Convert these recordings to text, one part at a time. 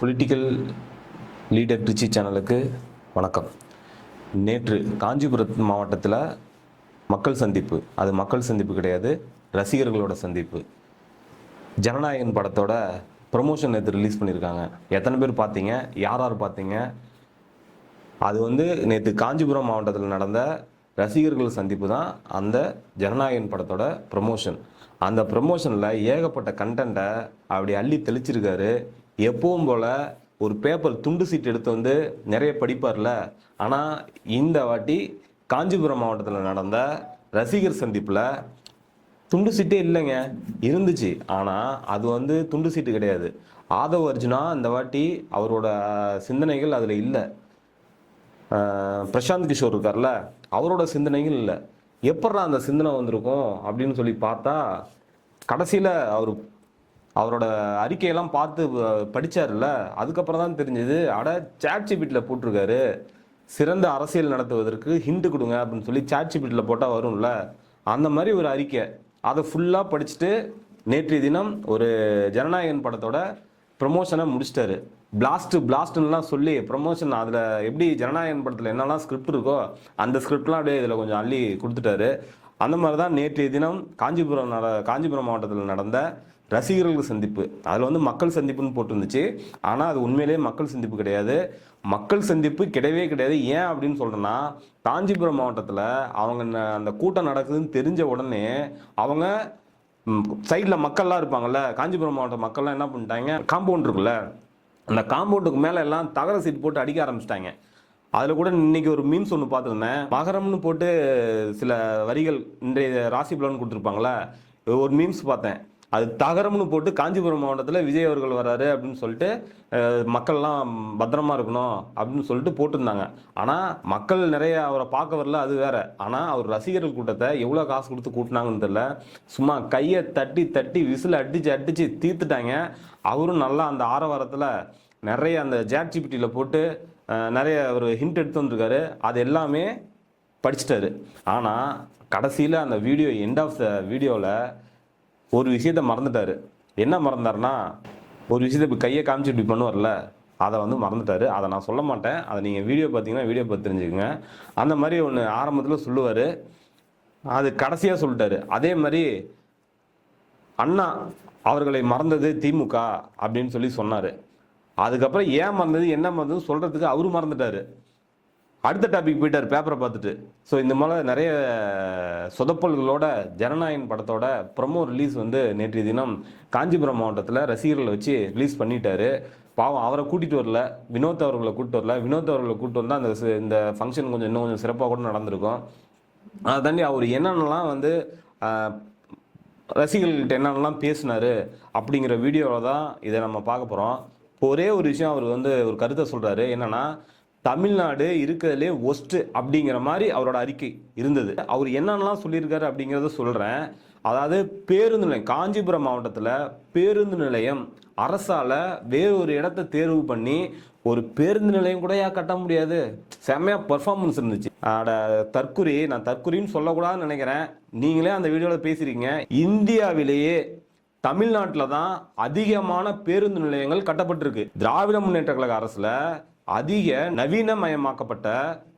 Political leader Trichy சேனலுக்கு வணக்கம். நேற்று காஞ்சிபுரம் மாவட்டத்தில் மக்கள் சந்திப்பு. அது மக்கள் சந்திப்பு கிடையாது ரசிகர்களோட சந்திப்பு. ஜனநாயகன் படத்தோட ப்ரொமோஷன் நேற்று ரிலீஸ் பண்ணியிருக்காங்க எத்தனை பேர் பார்த்தீங்க யார் யார் பார்த்தீங்க அது வந்து நேற்று காஞ்சிபுரம் மாவட்டத்தில் நடந்த ரசிகர்கள் சந்திப்பு தான் அந்த ஜனநாயகன் படத்தோட ப்ரமோஷன் அந்த ப்ரமோஷனில் ஏகப்பட்ட கண்டென்ட்டை அப்படி அள்ளி தெளிச்சிருக்காரு எப்பவும் போல் ஒரு பேப்பர் துண்டு சீட் எடுத்து வந்து நிறைய படிப்பார்ல. ஆனால் இந்த வாட்டி காஞ்சிபுரம் மாவட்டத்தில் நடந்த ரசிகர் சந்திப்பில் துண்டு சீட்டே இல்லைங்க. இருந்துச்சு. ஆனால் அது வந்து துண்டு சீட்டு கிடையாது. ஆதவ அர்ஜுனா இந்த வாட்டி அவரோட சிந்தனைகள் அதில் இல்லை. பிரசாந்த் கிஷோர் இருக்கார்ல அவரோட சிந்தனைகள் இல்லை. எப்படா அந்த சிந்தனை வந்திருக்கும் அப்படின்னு சொல்லி பார்த்தா கடைசியில் அவர் அவரோட அறிக்கையெல்லாம் பார்த்து படித்தார்ல அதுக்கப்புறம் தான் தெரிஞ்சது அட சாட்சி ஜிபிட்டில் போட்டிருக்காரு. சிறந்த அரசியல் நடத்துவதற்கு ஹிண்ட் கொடுங்க அப்படின்னு சொல்லி சாட்சி ஜிபிட்டில் போட்டால் வரும்ல? அந்த மாதிரி ஒரு அறிக்கை. அதை ஃபுல்லாக படிச்சுட்டு நேற்றைய தினம் ஒரு ஜனநாயகன் படத்தோட ப்ரமோஷனை முடிச்சிட்டாரு. பிளாஸ்ட் பிளாஸ்ட்னுலாம் சொல்லி ப்ரமோஷன் அதில் எப்படி ஜனநாயகன் படத்தில் என்னெல்லாம் ஸ்கிரிப்ட் இருக்கோ அந்த ஸ்கிரிப்ட்லாம் அப்படியே இதில் கொஞ்சம் அள்ளி கொடுத்துட்டாரு. அந்த மாதிரி தான் நேற்றைய தினம் காஞ்சிபுரம் நட காஞ்சிபுரம் மாவட்டத்தில் நடந்த ரசிகர்கள் சந்திப்பு. அதில் வந்து மக்கள் சந்திப்புன்னு போட்டிருந்துச்சு. ஆனால் அது உண்மையிலேயே மக்கள் சந்திப்பு கிடையாது. மக்கள் சந்திப்பு கிடையவே கிடையாது. ஏன் அப்படின்னு சொல்கிறேன்னா காஞ்சிபுரம் மாவட்டத்தில் அவங்க அந்த கூட்டம் நடக்குதுன்னு தெரிஞ்ச உடனே அவங்க சைடில் மக்கள்லாம் இருப்பாங்கல்ல காஞ்சிபுரம் மாவட்ட மக்கள்லாம் என்ன பண்ணிட்டாங்க காம்பவுண்ட் இருக்குல்ல அந்த காம்பவுண்டுக்கு மேலே எல்லாம் தகர சீட் போட்டு அடிக்க ஆரம்பிச்சிட்டாங்க. அதில் கூட இன்னைக்கு ஒரு மீம்ஸ் ஒன்று பார்த்துருந்தேன். மகரம்னு போட்டு சில வரிகள் இன்றைய ராசி பலன் கொடுத்துருப்பாங்களே ஒரு மீம்ஸ் பார்த்தேன். அது தகரம்னு போட்டு காஞ்சிபுரம் மாவட்டத்தில் விஜய் அவர்கள் வராரு அப்படின்னு சொல்லிட்டு மக்கள்லாம் பத்திரமா இருக்கணும் அப்படின்னு சொல்லிட்டு போட்டிருந்தாங்க. ஆனால் மக்கள் நிறைய அவரை பார்க்க வரல அது வேற. ஆனால் அவர் ரசிகர்கள் கூட்டத்தை எவ்வளோ காசு கொடுத்து கூட்டினாங்கன்னு தெரியல. சும்மா கையை தட்டி தட்டி விசில் அடித்து அடிச்சு தீர்த்துட்டாங்க. அவரும் நல்லா அந்த ஆரவாரத்தில் நிறைய அந்த ஜாட் ஜிபிட்டியில் போட்டு நிறைய ஒரு ஹிண்ட் எடுத்து வந்திருக்காரு. அது எல்லாமே படிச்சிட்டாரு. ஆனால் கடைசியில் அந்த வீடியோ எண்ட் ஆஃப் த வீடியோவில் ஒரு விஷயத்த மறந்துட்டார். என்ன மறந்தாருன்னா ஒரு விஷயத்தை இப்படி கையை காமிச்சு இப்படி பண்ணுவார்ல அதை வந்து மறந்துட்டார். அதை நான் சொல்ல மாட்டேன். அதை நீங்கள் வீடியோ பார்த்தீங்கன்னா வீடியோ பார்த்து தெரிஞ்சுக்கோங்க. அந்த மாதிரி ஒன்று ஆரம்பத்தில் சொல்லுவார். அது கடைசியாக சொல்லிட்டாரு. அதே மாதிரி அண்ணா அவர்களை மறந்தது திமுக அப்படின்னு சொல்லி சொன்னார். அதுக்கப்புறம் ஏன் மறந்தது என்ன மறந்தது சொல்கிறதுக்கு அவரு மறந்துட்டார். அடுத்த டாபிக் போயிட்டார் பேப்பரை பார்த்துட்டு. ஸோ இந்த மாதிரி நிறைய சொதப்பல்களோட ஜனநாயகன் படத்தோட ப்ரொமோ ரிலீஸ் வந்து நேற்றைய தினம் காஞ்சிபுரம் மாவட்டத்தில் ரசிகர்களை வச்சு ரிலீஸ் பண்ணிட்டாரு. பாவம் அவரை கூட்டிகிட்டு வரல. வினோத் அவர்களை கூப்பிட்டு வரல. வினோத் அவர்களை கூப்பிட்டு வந்தால் அந்த இந்த ஃபங்க்ஷன் கொஞ்சம் இன்னும் கொஞ்சம் சிறப்பாக கூட நடந்திருக்கும். அதை தாண்டி அவர் என்னென்னலாம் வந்து ரசிகர்கள்ட்ட என்னென்னலாம் பேசினாரு அப்படிங்கிற வீடியோவில் தான் இதை நம்ம பார்க்க போகிறோம் ஒரே ஒரு விஷயம் அவர் வந்து ஒரு கருத்தை சொல்கிறாரு என்னென்னா தமிழ்நாடு இருக்கிறதுலே ஒஸ்ட்டு அப்படிங்கிற மாதிரி அவரோட அறிக்கை இருந்தது. அவர் என்னென்னலாம் சொல்லியிருக்காரு அப்படிங்கிறத சொல்கிறேன் அதாவது பேருந்து நிலையம் காஞ்சிபுரம் மாவட்டத்தில் பேருந்து நிலையம் அரசால் வேறு ஒரு இடத்த தேர்வு பண்ணி ஒரு பேருந்து நிலையம் கூட ஏன் கட்ட முடியாது. செம்மையா பர்ஃபார்மன்ஸ் இருந்துச்சு. அட தற்குறி நான் தற்குறின்னு சொல்லக்கூடாதுன்னு நினைக்கிறேன். நீங்களே அந்த வீடியோவில் பேசுகிறீங்க இந்தியாவிலேயே தமிழ்நாட்டில் தான் அதிகமான பேருந்து நிலையங்கள் கட்டப்பட்டிருக்கு. திராவிட முன்னேற்ற கழக அரசில் அதிக நவீனமயமாக்கப்பட்ட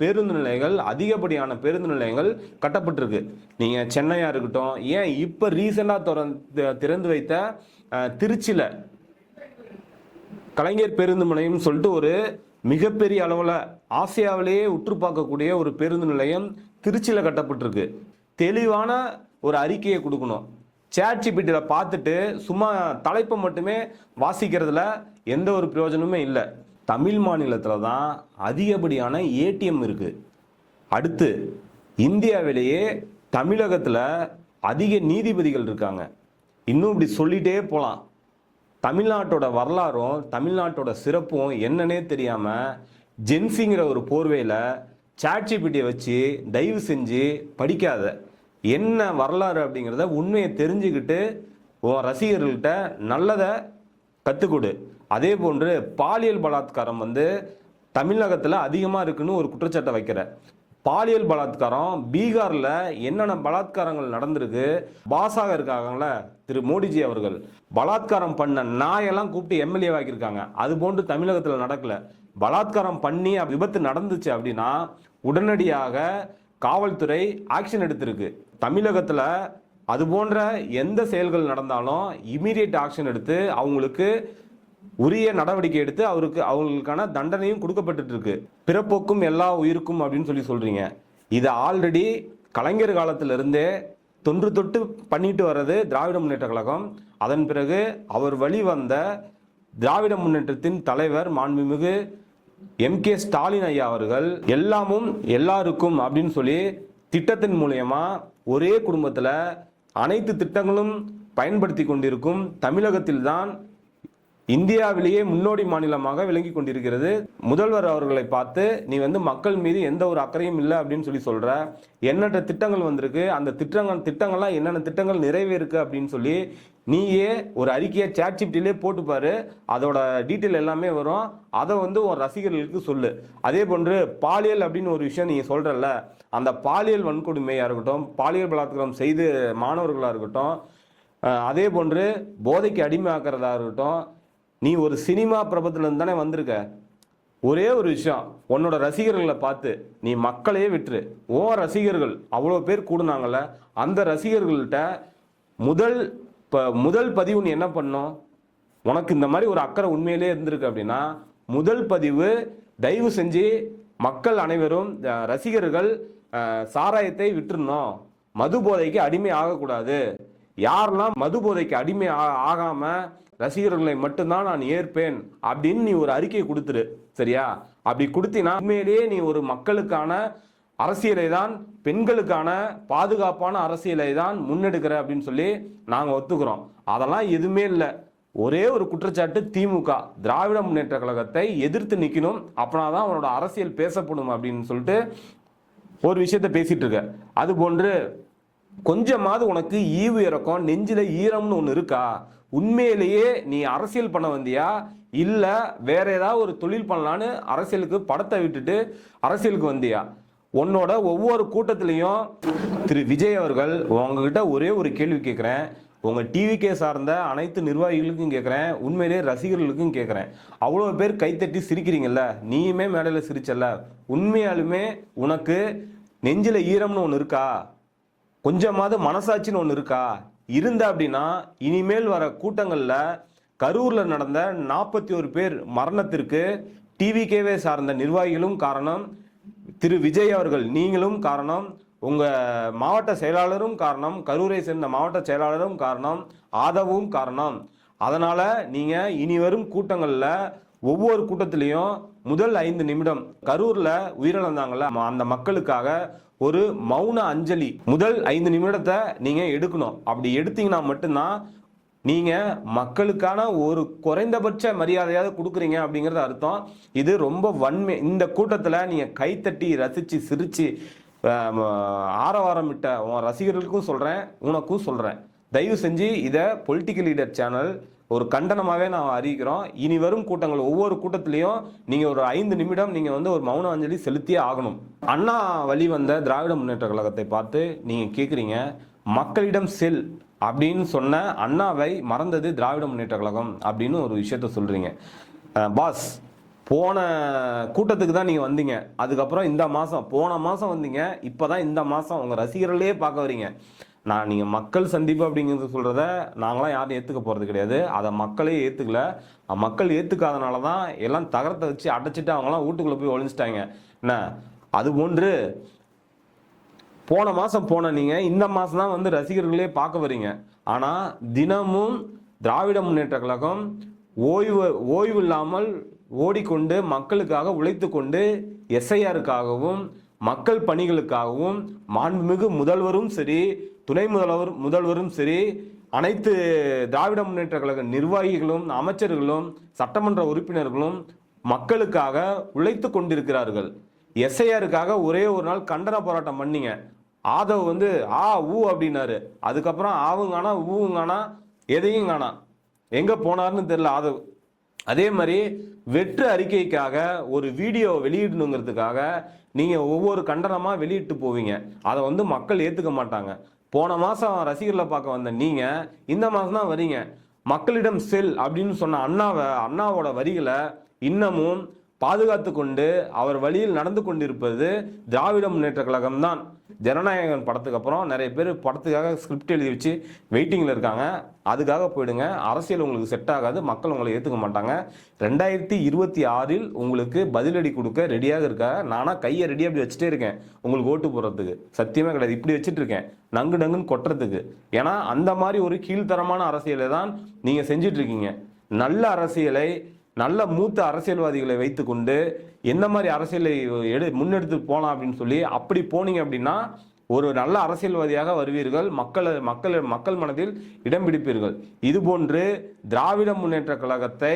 பேருந்து நிலையங்கள் அதிகப்படியான பேருந்து நிலையங்கள் கட்டப்பட்டிருக்கு. நீங்கள் சென்னையாக இருக்கட்டும் ஏன் இப்போ ரீசெண்டாக திறந்து திறந்து வைத்த திருச்சியில் கலைஞர் பேருந்து முனையம்னு சொல்லிட்டு ஒரு மிகப்பெரிய அளவில் ஆசியாவிலேயே உற்று பார்க்கக்கூடிய ஒரு பேருந்து நிலையம் திருச்சியில் கட்டப்பட்டிருக்கு. தெளிவான ஒரு அறிக்கையை கொடுக்கணும். சேட் ஜிபிட்டியில் பார்த்துட்டு சும்மா தலைப்பை மட்டுமே வாசிக்கிறதுல எந்த ஒரு பிரயோஜனமுமே இல்லை. தமிழ் மாநிலத்தில் தான் அதிகப்படியான ஏடிஎம் இருக்குது அடுத்து இந்தியாவிலேயே தமிழகத்தில் அதிக நீதிபதிகள் இருக்காங்க. இன்னும் இப்படி சொல்லிட்டே போகலாம் தமிழ்நாட்டோட வரலாறும் தமிழ்நாட்டோட சிறப்பும் என்னன்னே தெரியாமல் ஜென்சிங்கிற ஒரு போர்வையில் சாட்சிபிட்டியை வச்சு தயவு செஞ்சு படிக்காத என்ன வரலாறு அப்படிங்கிறத உண்மையை தெரிஞ்சுக்கிட்டு உன் ரசிகர்கள்கிட்ட நல்லதை கற்றுக்கொடு அதே போன்று பாலியல் பலாத்காரம் வந்து தமிழகத்தில் அதிகமாக இருக்குன்னு ஒரு குற்றச்சாட்டை வைக்கிற. பாலியல் பலாத்காரம் பீகாரில் என்னென்ன பலாத்காரங்கள் நடந்திருக்கு? பாஸாக இருக்காங்கல்ல திரு மோடிஜி அவர்கள் பலாத்காரம் பண்ண நாயெல்லாம் கூப்பிட்டு எம்எல்ஏ ஆக்கியிருக்காங்க. அது போன்று தமிழகத்தில் நடக்கல. பலாத்காரம் பண்ணி விபத்து நடந்துச்சு அப்படின்னா உடனடியாக காவல்துறை ஆக்ஷன் எடுத்திருக்கு. தமிழகத்தில் அது போன்ற எந்த செயல்கள் நடந்தாலும் இமீடியட் ஆக்ஷன் எடுத்து அவங்களுக்கு உரிய நடவடிக்கை எடுத்து அவருக்கு அவங்களுக்கான தண்டனையும் கொடுக்கப்பட்டு இருக்கு பிறப்போக்கும் எல்லா உயிருக்கும் அப்படின்னு சொல்லி சொல்றீங்க. இது ஆல்ரெடி கலைஞர் காலத்திலிருந்தே தொன்று தொட்டு பண்ணிட்டு வர்றது திராவிட முன்னேற்ற கழகம். அதன் பிறகு அவர் வழி வந்த திராவிட முன்னேற்றத்தின் தலைவர் மாண்புமிகு எம் கே ஸ்டாலின் ஐயா அவர்கள் எல்லாமும் எல்லாருக்கும் அப்படின்னு சொல்லி திட்டத்தின் மூலயமா ஒரே குடும்பத்தில் அனைத்து திட்டங்களும் பயன்படுத்தி கொண்டிருக்கும் தமிழகத்தில்தான் இந்தியாவிலேயே முன்னோடி மாநிலமாக விளங்கி கொண்டிருக்கிறது. முதல்வர் அவர்களை பார்த்து நீ வந்து மக்கள் மீது எந்த ஒரு அக்கறையும் இல்லை அப்படின்னு சொல்லி சொல்ற எண்ணற்ற திட்டங்கள் வந்திருக்கு? அந்த திட்டங்கள் திட்டங்கள்லாம் என்னென்ன திட்டங்கள் நிறைவேறுக்கு அப்படின்னு சொல்லி நீயே ஒரு அறிக்கையை சேட்சிப்டிலே போட்டுப்பாரு அதோட டீட்டெயில் எல்லாமே வரும். அதை வந்து உன் ரசிகர்களுக்கு சொல்லு. அதே போன்று பாலியல் அப்படின்னு ஒரு விஷயம் நீங்கள் சொல்கிறல்ல அந்த பாலியல் வன்கொடுமையாக இருக்கட்டும் பாலியல் பலாத்காரம் செய்து மாணவர்களாக இருக்கட்டும் அதே போன்று போதைக்கு அடிமையாக்குறதா இருக்கட்டும் நீ ஒரு சினிமா பிரபத்துலேருந்து தானே வந்திருக்க? ஒரே ஒரு விஷயம் உன்னோட ரசிகர்களை பார்த்து நீ மக்களையே விட்டுரு. ஓ ரசிகர்கள் அவ்வளோ பேர் கூடுனாங்கல்ல அந்த ரசிகர்கள்ட்ட முதல் இப்போ முதல் பதிவு நீ என்ன பண்ணும் உனக்கு இந்த மாதிரி ஒரு அக்கறை உண்மையிலே இருந்திருக்கு அப்படின்னா முதல் பதிவு தயவு செஞ்சு மக்கள் அனைவரும் ரசிகர்கள் சாராயத்தை விட்டுறணும். மது போதைக்கு அடிமை ஆகக்கூடாது. யாரெல்லாம் மது போதைக்கு அடிமை ஆ- ரசிகர்களை மட்டும்தான் நான் ஏற்பேன் அப்படின்னு நீ ஒரு அறிக்கை கொடுத்துரு சரியா? அப்படி கொடுத்தினா உண்மையிலேயே நீ ஒரு மக்களுக்கான அரசியலை தான் பெண்களுக்கான பாதுகாப்பான அரசியலை தான் முன்னெடுக்கிற அப்படின்னு சொல்லி நாங்கள் ஒத்துக்கிறோம். அதெல்லாம் எதுவுமே இல்லை. ஒரே ஒரு குற்றச்சாட்டு திமுக. திராவிட முன்னேற்ற கழகத்தை எதிர்த்து நிற்கணும் அப்படின்னா தான் அவனோட அரசியல் பேசப்படும் அப்படின்னு சொல்லிட்டு ஒரு விஷயத்த பேசிட்டு இருக்க. அது போன்று கொஞ்சமாவது உனக்கு ஈவு இறக்கம் நெஞ்சில ஈரம்னு ஒன்று இருக்கா? உண்மையிலேயே நீ அரசியல் பண்ண வந்தியா? இல்லை வேற ஏதாவது ஒரு தொழில் பண்ணலான்னு அரசியலுக்கு படத்தை விட்டுட்டு அரசியலுக்கு வந்தியா? உன்னோட ஒவ்வொரு கூட்டத்திலையும் திரு விஜய் அவர்கள் உங்ககிட்ட ஒரே ஒரு கேள்வி கேட்குறேன் உங்கள் டிவிக்கே சார்ந்த அனைத்து நிர்வாகிகளுக்கும் கேட்குறேன் உண்மையிலே ரசிகர்களுக்கும் கேட்குறேன் அவ்வளோ பேர் கைத்தட்டி சிரிக்கிறீங்கல்ல? நீயுமே மேடையில் சிரிச்சல்ல? உண்மையாலுமே உனக்கு நெஞ்சில் ஈரம்னு ஒன்று இருக்கா? கொஞ்சமாவது மனசாட்சின்னு ஒன்று இருக்கா? இருந்த அப்படின்னா இனிமேல் வர கூட்டங்களில் கரூரில் நடந்த நாற்பத்தி ஒரு பேர் மரணத்திற்கு டிவிகேவே சார்ந்த நிர்வாகிகளும் காரணம் திரு விஜய் அவர்கள் நீங்களும் காரணம் உங்கள் மாவட்ட செயலாளரும் காரணம் கரூரை சேர்ந்த மாவட்ட செயலாளரும் காரணம் ஆதவும் காரணம். அதனால் நீங்கள் இனி வரும் கூட்டங்களில் ஒவ்வொரு கூட்டத்திலையும் முதல் ஐந்து நிமிடம் கரூர்ல உயிரிழந்தாங்கல்ல. அந்த மக்களுக்காக ஒரு மௌன அஞ்சலி. முதல் ஐந்து நிமிடத்தை நீங்க எடுக்கணும். அப்படி எடுத்தீங்கன்னா மட்டும்தான் நீங்க மக்களுக்கான ஒரு குறைந்தபட்ச மரியாதையாவது கொடுக்குறீங்க அப்படிங்கிறது அர்த்தம். இது ரொம்ப வன்மை. இந்த கூட்டத்தில் நீங்க கைத்தட்டி ரசிச்சு சிரிச்சு ஆரவாரமிட்ட உன் ரசிகர்களுக்கும் சொல்றேன் உனக்கும் சொல்றேன். தயவு செஞ்சு இதை பொலிட்டிக்கல் லீடர் சேனல் ஒரு கண்டனமாகவே நான் அறிவிக்கிறோம் இனி வரும் கூட்டங்கள் ஒவ்வொரு கூட்டத்திலையும் நீங்கள் ஒரு ஐந்து நிமிடம் நீங்கள் வந்து ஒரு மௌன அஞ்சலி செலுத்தியே ஆகணும். அண்ணா வழி வந்த திராவிட முன்னேற்ற கழகத்தை பார்த்து நீங்கள் கேட்குறீங்க மக்களிடம் செல் அப்படின்னு சொன்ன அண்ணாவை மறந்தது திராவிட முன்னேற்ற கழகம் அப்படின்னு ஒரு விஷயத்த சொல்கிறீங்க பாஸ் போன கூட்டத்துக்கு தான் நீங்கள் வந்தீங்க. அதுக்கப்புறம் இந்த மாதம் போன மாதம் வந்தீங்க. இப்போ தான் இந்த மாதம் உங்கள் ரசிகர்களே பார்க்க வரீங்க. நான் நீங்கள் மக்கள் சந்திப்பு அப்படிங்கிறது சொல்கிறத நாங்களாம் யாரும் ஏற்றுக்க போகிறது கிடையாது. அதை மக்களே ஏற்றுக்கல மக்கள் ஏற்றுக்காதனால தான் எல்லாம் தகரத்தை வச்சு அடைச்சிட்டு அவங்களாம் வீட்டுக்குள்ளே போய் ஒழிஞ்சிட்டாங்க என்ன? அது போன்று போன மாதம் போன நீங்கள் இந்த மாதம் தான் வந்து ரசிகர்களே பார்க்க வரீங்க ஆனால் தினமும் திராவிட முன்னேற்ற கழகம் ஓய்வு ஓய்வு இல்லாமல் ஓடிக்கொண்டு மக்களுக்காக உழைத்து கொண்டு எஸ்ஐஆருக்காகவும் மக்கள் பணிகளுக்காகவும் மாண்புமிகு முதல்வரும் சரி துணை முதல்வர் முதல்வரும் சரி அனைத்து திராவிட முன்னேற்ற கழக நிர்வாகிகளும் அமைச்சர்களும் சட்டமன்ற உறுப்பினர்களும் மக்களுக்காக உழைத்து கொண்டிருக்கிறார்கள். எஸ்ஐஆருக்காக ஒரே ஒரு நாள் கண்டன போராட்டம் பண்ணீங்க. ஆதவ் வந்து ஆ ஊ அப்படின்னாரு. அதுக்கப்புறம் ஆவுங்கானா ஊவுங்கானா எதையும் காணா எங்க போனாருன்னு தெரியல ஆதவ். அதே மாதிரி வெற்று அறிக்கைக்காக ஒரு வீடியோ வெளியிடணுங்கிறதுக்காக நீங்கள் ஒவ்வொரு கண்டனமாக வெளியிட்டு போவீங்க. அதை வந்து மக்கள் ஏற்றுக்க மாட்டாங்க. போன மாதம் ரசிகர்களை பார்க்க வந்த நீங்கள் இந்த மாதம் தான் வரீங்க. மக்களிடம் செல் அப்படின்னு சொன்ன அண்ணாவை அண்ணாவோட வரிகளை இன்னமும் பாதுகாத்து கொண்டு அவர் வழியில் நடந்து கொண்டிருப்பது திராவிட முன்னேற்ற கழகம் தான் ஜனநாயகன் படத்துக்கு அப்புறம் நிறைய பேர் படத்துக்காக ஸ்கிரிப்ட் எழுதி வச்சு வெயிட்டிங்கில் இருக்காங்க. அதுக்காக போயிடுங்க. அரசியல் உங்களுக்கு செட் ஆகாது. மக்கள் உங்களை ஏற்றுக்க மாட்டாங்க. ரெண்டாயிரத்தி இருபத்தி ஆறில் உங்களுக்கு பதிலடி கொடுக்க ரெடியாக இருக்கா நானாக கையை ரெடியாக அப்படி வச்சுட்டே இருக்கேன். உங்களுக்கு ஓட்டு போடுறதுக்கு. சத்தியமே கிடையாது. இப்படி வச்சுட்டு இருக்கேன். நங்கு நங்குன்னு கொட்டுறதுக்கு. ஏன்னா அந்த மாதிரி ஒரு கீழ்த்தரமான அரசியலை தான் நீங்கள் செஞ்சிட்ருக்கீங்க நல்ல அரசியலை நல்ல மூத்த அரசியல்வாதிகளை வைத்துக்கொண்டு எந்த மாதிரி அரசியலை எடு முன்னெடுத்து போகலாம் அப்படின்னு சொல்லி அப்படி போனீங்க அப்படின்னா ஒரு நல்ல அரசியல்வாதியாக வருவீர்கள். மக்கள் மக்கள் மக்கள் மனதில் இடம் பிடிப்பீர்கள். இது போன்று திராவிட முன்னேற்ற கழகத்தை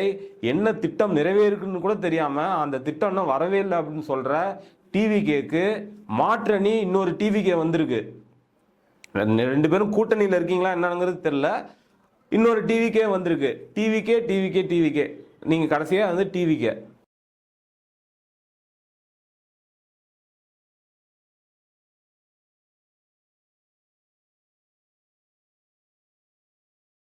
என்ன திட்டம் நிறைவேறுக்குன்னு கூட தெரியாமல் அந்த திட்டம் இன்னும் வரவே இல்லை அப்படின்னு சொல்கிற டிவிகேக்கு மாற்றணி இன்னொரு டிவிகே வந்திருக்கு. ரெண்டு பேரும் கூட்டணியில் இருக்கீங்களா என்னங்கிறது தெரில இன்னொரு டிவிக்கே வந்திருக்கு. டிவிக்கே டிவிகே டிவிக்கே நீங்கள் கடைசியாக வந்து டிவிக்கே